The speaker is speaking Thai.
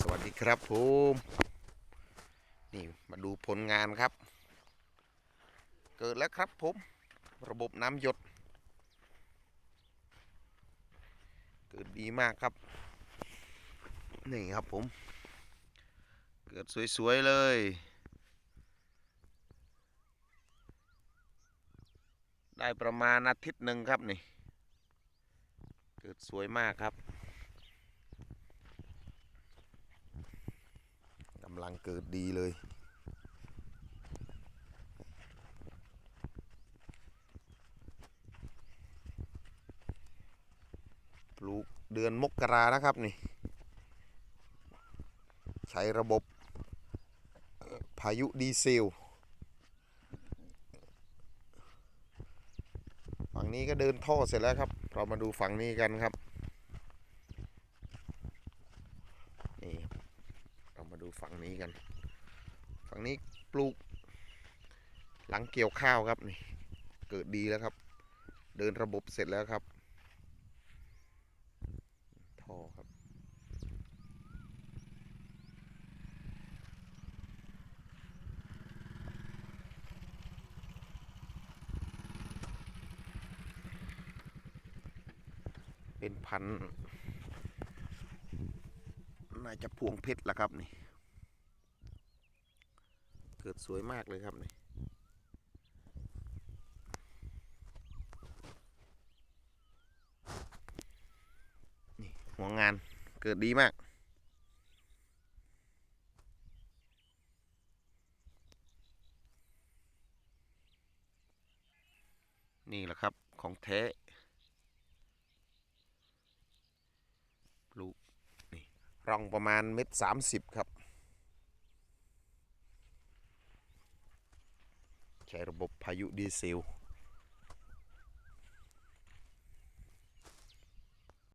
สวัสดีครับผมนี่มาดูผลงานครับ เกิดแล้วครับผม ระบบน้ำหยด เกิดดีมากครับ นี่ครับผม เกิดสวย ๆ เลยได้ประมาณอาทิตย์หนึ่งครับนี่ เกิดสวยมากครับ กำ ลังเกิดดีเลย ปลูกเดือนมกรานะครับนี่ ใช้ระบบพายุดีเซล ฝั่งนี้ก็เดินท่อเสร็จแล้วครับ เรามาดูฝั่งนี้กันครับ นี่ครับเรามาดู ฝั่งนี้กัน ฝั่งนี้ปลูก หลังเกี่ยวข้าวครับนี่เกิดดีแล้วครับ เดินระบบเสร็จแล้วครับท่อครับเป็นพัน น่าจะพวงเพชรละครับนี่ เกิดสวยมากเลยครับนี่นี่หัวงานเกิดดีมากนี่แหละครับของแท้ปลูกนี่ร่องประมาณเม็ดสามสิบครับ ใช้ระบบพายุดีเซล